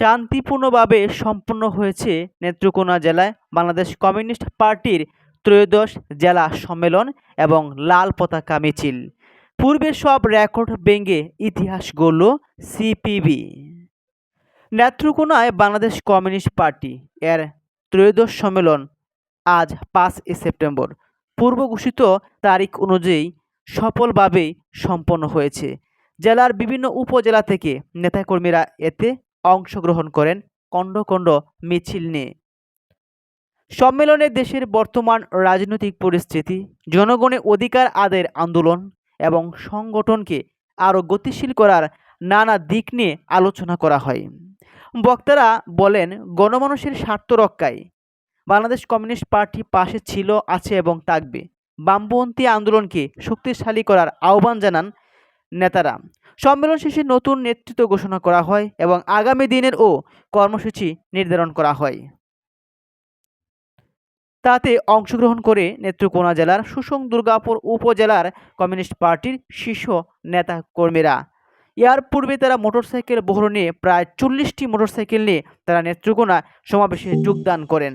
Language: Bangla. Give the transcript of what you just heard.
শান্তিপূর্ণভাবে সম্পন্ন হয়েছে নেত্রকোনা জেলায় বাংলাদেশ কমিউনিস্ট পার্টির ত্রয়োদশ জেলা সম্মেলন এবং লাল পতাকা মিছিল। পূর্বে সব রেকর্ড ভেঙে ইতিহাস গড়ল সিপিবি। নেত্রকোনায় বাংলাদেশ কমিউনিস্ট পার্টি এর ত্রয়োদশ সম্মেলন আজ পাঁচ সেপ্টেম্বর। পূর্ব ঘোষিত তারিখ অনুযায়ী সফলভাবেই সম্পন্ন হয়েছে। জেলার বিভিন্ন উপজেলা থেকে নেতাকর্মীরা এতে অংশগ্রহণ করেন খণ্ড খণ্ড মিছিল নিয়ে। সম্মেলনে দেশের বর্তমান রাজনৈতিক পরিস্থিতি জনগণের অধিকার আদের আন্দোলন এবং সংগঠনকে আরও গতিশীল করার নানা দিক নিয়ে আলোচনা করা হয়। বক্তারা বলেন, গণমানুষের স্বার্থ রক্ষায় বাংলাদেশ কমিউনিস্ট পার্টি পাশে ছিল, আছে এবং থাকবে। বামপন্থী আন্দোলনকে শক্তিশালী করার আহ্বান জানান নেতারা। সম্মেলন শেষে নতুন নেতৃত্ব ঘোষণা করা হয় এবং আগামী দিনের ও কর্মসূচি নির্ধারণ করা হয়। তাতে অংশগ্রহণ করে নেত্রকোনা জেলার সুসং দুর্গাপুর উপজেলার কমিউনিস্ট পার্টির শীর্ষ নেতা কর্মীরা। এর পূর্বে তারা মোটরসাইকেল বহর নিয়ে প্রায় চল্লিশটি মোটরসাইকেল নিয়ে তারা নেত্রকোনা সমাবেশে যোগদান করেন।